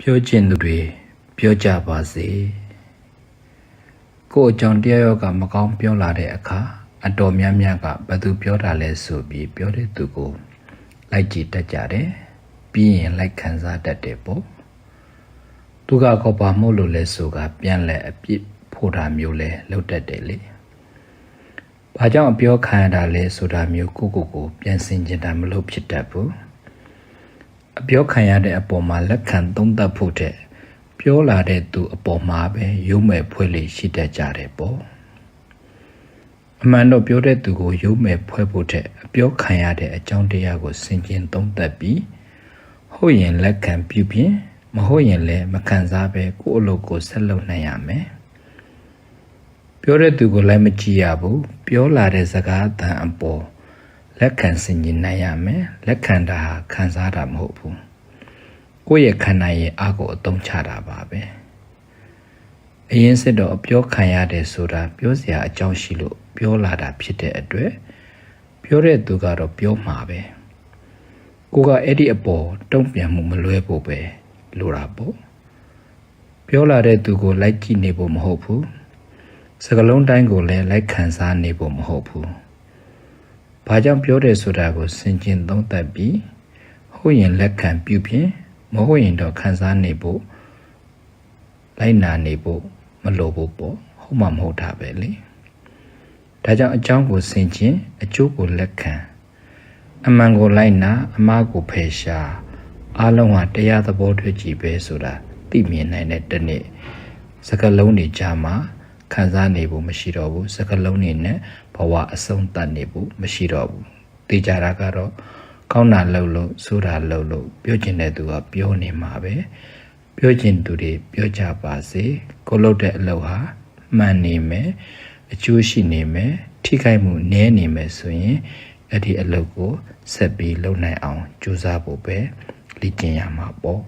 ပြောကျင်သူတွေပြောကြပါစေကိုယ်အကြောင်းတရားရောကမကောင်းပြောလာတဲ့အခါအတော်များများကဘသူပြောတာလဲဆိုပြီးပြောတဲ့သူကိုလိုက်ကြည့်တတ်ကြတယ်ပြီးရင်လိုက်ခံစားတတ်တယ်ပေါ့သူကကောပါမို့လို့လဲဆိုကပြန်လဲအပြစ်ဖို့တာမျိုးလဲလုပ်တတ်တယ်လေဘာကြောင့်အပြောခံရတာလဲဆိုတာမျိုးကိုကိုကိုပြန်စင်ကြတာမလို့ဖြစ်တတ်ဘူး အပြောခံရတဲ့အပေါ်မှာလက်ခံသုံးသပ်ဖို့တဲ့ပြောလာတဲ့သူအပေါ်မှာပဲရုံးမဲ့ဖွဲ့လေရှိတတ်ကြတယ်ပေါ့အမှန်တော့ပြောတဲ့သူကိုရုံးမဲ့ဖွဲ့ဖို့တဲ့အပြောခံရတဲ့အကြောင်းတရားကိုဆင်ခြင်သုံးသပ်ပြီးဟုတ်ရင်လက်ခံပြုပြင်မဟုတ်ရင်လည်းမခံစားပဲကိုယ့်အလုပ်ကိုဆက်လုပ်နိုင်ရမယ်ပြောတဲ့သူကိုလည်းမကြည့်ရဘူးပြောလာတဲ့စကားအတန်အပေါ် လက်ခံဆင်ခြင်နိုင်ရမယ်လက်ခံတာဟာခံစားတာမဟုတ်ဘူးကိုယ့်ရဲ့ခန္ဓာရဲ့အားကိုအသုံးချတာပါပဲအရင်စစ်တော့အပြောခံရတယ်ဆိုတာပြောစရာအကြောင်းရှိလို့ပြောလာတာဖြစ်တဲ့အတွက်ပြောတဲ့သူကတော့ပြောမှာပဲကိုကအဲ့ဒီအပေါ်တုံ့ပြန်မှုမလွဲဖို့ပဲလိုတာပေါ့ပြောလာတဲ့သူကိုလိုက်ကြည့်နေဖို့မဟုတ်ဘူးစကလုံးတိုင်းကိုလည်းလိုက်ခံစားနေဖို့မဟုတ်ဘူး။ ဘာကြောင့်ပြောတယ်ဆိုတာကိုစင်ကျင်သုံးသပ်ပြီးဟုတ်ရင်လက်ခံပြုပြင်မဟုတ်ရင်တော့ခံစားနေဖို့လိုက်နာနေဖို့မလိုဘူးပေါ့ဟုတ်မှမဟုတ်တာပဲလေ။ဒါကြောင့်အကြောင်းကိုစင်ကျင်အကျိုးကိုလက်ခံအမှန်ကိုလိုက်နာအမှားကိုဖယ်ရှားအလုံးဟာတရားသဘောတွေ့ကြည့်ပဲဆိုတာသိမြင်နိုင်တဲ့တနေ့စကလုံးတွေကြားမှာ ခံစားနေဖို့မရှိတော့ဘူးစကလုံးတွေနဲ့ဘဝအဆုံးသတ်နေဖို့မရှိတော့ဘူးသိကြတာကတော့ကောင်းတာလှုပ်လို့ဆိုတာလှုပ်လို့ပြောချင်တဲ့သူကပြောနေမှာပဲပြောချင်သူတွေပြောကြပါစေကိုလုပ်တဲ့အလုပ်ဟာမှန်နေမယ်အကျိုးရှိနေမယ်ထိခိုက်မှုနည်းနေမယ်ဆိုရင်အဲ့ဒီအလုပ်ကိုဆက်ပြီးလုပ်နိုင်အောင်ကြိုးစားဖို့ပဲလေ့ကျင့်ရမှာပေါ့